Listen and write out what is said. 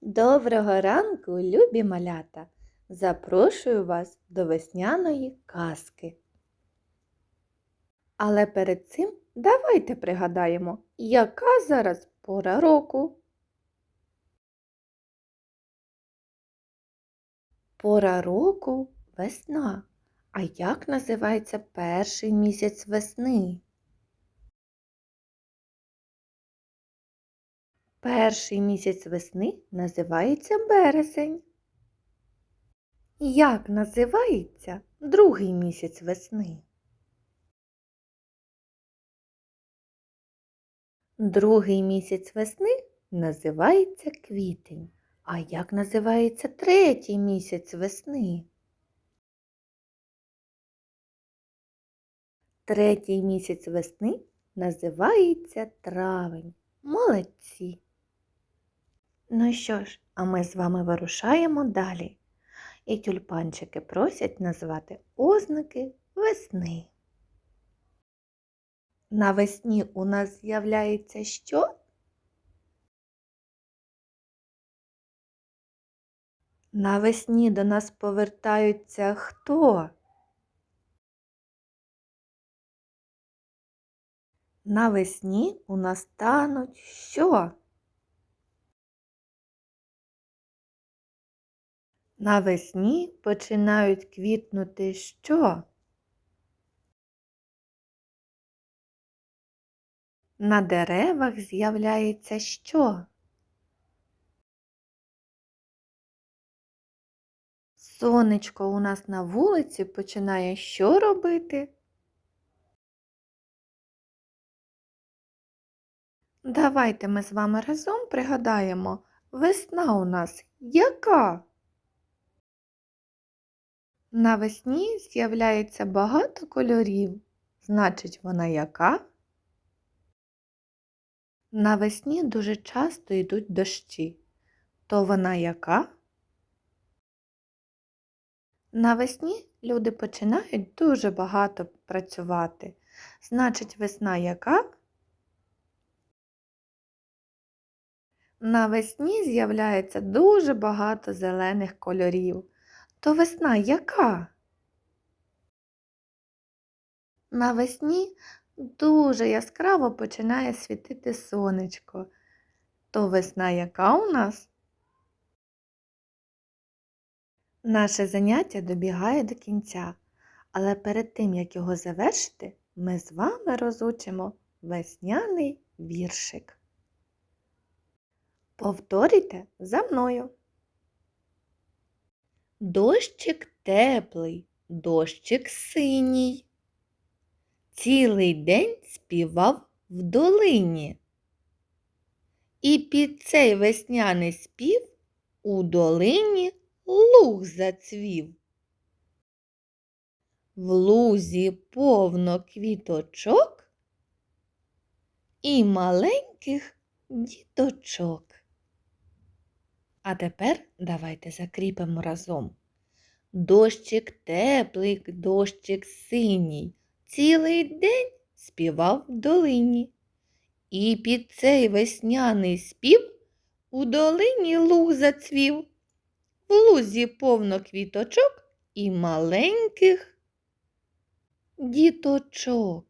Доброго ранку, любі малята! Запрошую вас до весняної казки. Але перед цим давайте пригадаємо, яка зараз пора року. Пора року весна. А як називається перший місяць весни? Перший місяць весни називається березень. Як називається другий місяць весни? Другий місяць весни називається квітень. А як називається третій місяць весни? Третій місяць весни називається травень. Молодці! Ну що ж, а ми з вами вирушаємо далі. І тюльпанчики просять назвати ознаки весни. Навесні у нас з'являється що? Навесні до нас повертаються хто? Навесні у нас стануть що? Навесні починають квітнути що? На деревах з'являється що? Сонечко у нас на вулиці починає що робити? Давайте ми з вами разом пригадаємо, весна у нас яка? Навесні з'являється багато кольорів. Значить, вона яка? Навесні дуже часто йдуть дощі. То вона яка? Навесні люди починають дуже багато працювати. Значить, весна яка? Навесні з'являється дуже багато зелених кольорів. То весна яка? Навесні дуже яскраво починає світити сонечко. То весна яка у нас? Наше заняття добігає до кінця, але перед тим, як його завершити, ми з вами розучимо весняний віршик. Повторюйте за мною. Дощик теплий, дощик синій. Цілий день співав в долині. І під цей весняний спів у долині луг зацвів. В лузі повно квіточок і маленьких діточок. А тепер давайте закріпимо разом. Дощик теплий, дощик синій, цілий день співав в долині. І під цей весняний спів у долині луг зацвів. В лузі повно квіточок і маленьких діточок.